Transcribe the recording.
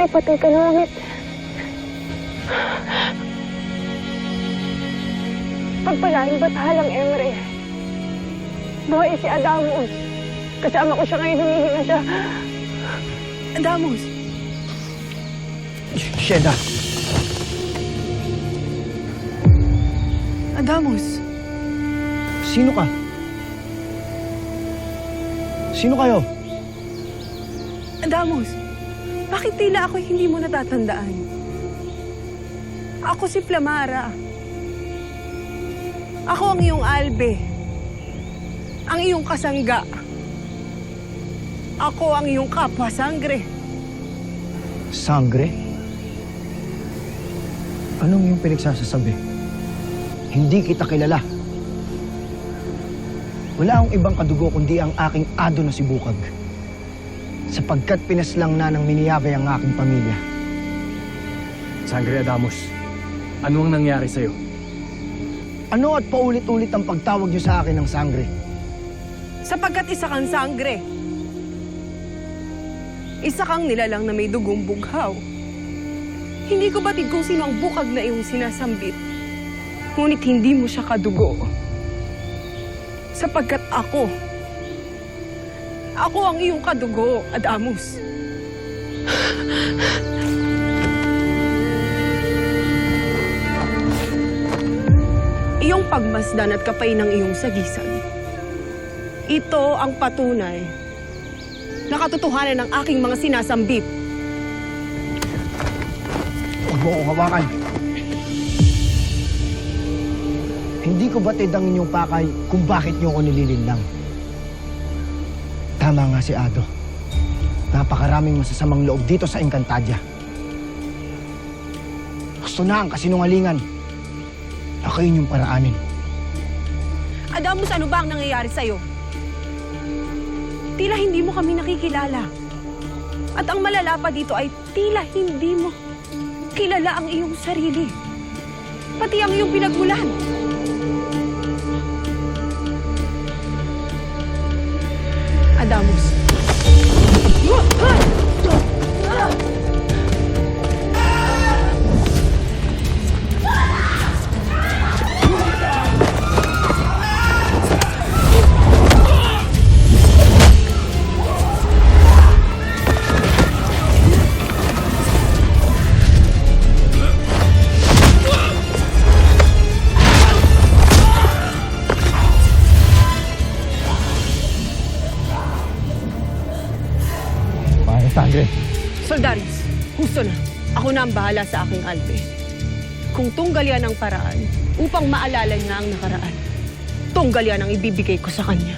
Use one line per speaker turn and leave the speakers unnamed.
tatay, patay ka na ulit. Pagpalain ba't halang Emre? Buhay si Adamos. Kasama ko siya ngayon, humihinga siya.
Andamos!
Sheda,
Andamos!
sino ka? Sino kayo?
Andamos! Bakit tila ako hindi mo natatandaan? Ako si Flamara. Ako ang iyong albe. Ang iyong kasangga. Ako ang iyong kapwa sangre.
Sangre? Anong yung pinagsasasabi? Hindi kita kilala. Wala akong ibang kadugo kundi ang aking ado na si Bukag. Sapagkat pinaslang na ng Miniabe ang aking pamilya.
Sangre Adamos, ano ang nangyari sa'yo?
Ano at paulit-ulit ang pagtawag niyo sa akin ng sangre?
Sapagkat isa kang sangre. Isa kang nilalang na may dugong bughaw. Hindi ko batid kung sino ang bukag na iyong sinasambit. Ngunit hindi mo siya kadugo. Sapagkat ako, ako ang iyong kadugo, Adamus. iyong pagmasdan at kapay ng iyong sagisan. Ito ang patunay na katotohanan ng aking mga sinasambit.
Huwag mo akong hawakan. Hindi ko batid ang inyong pakay kung bakit niyo ako nililinlang. Tama nga si Ado. Napakaraming masasamang loob dito sa Encantadia. Gusto na ang kasinungalingan. Ako yun yung paraanin.
Adamus, ano ba ang nangyayari sa'yo? Tila hindi mo kami nakikilala. At ang malala pa dito ay tila hindi mo kilala ang iyong sarili. Pati ang iyong pinagmulan. Adamus.
Sangre?
Soldaris, husto na. Ako na ang bahala sa aking albe. Kung tunggal yan ang paraan upang maalala niya ang nakaraan, tunggal yan ang ibibigay ko sa kanya.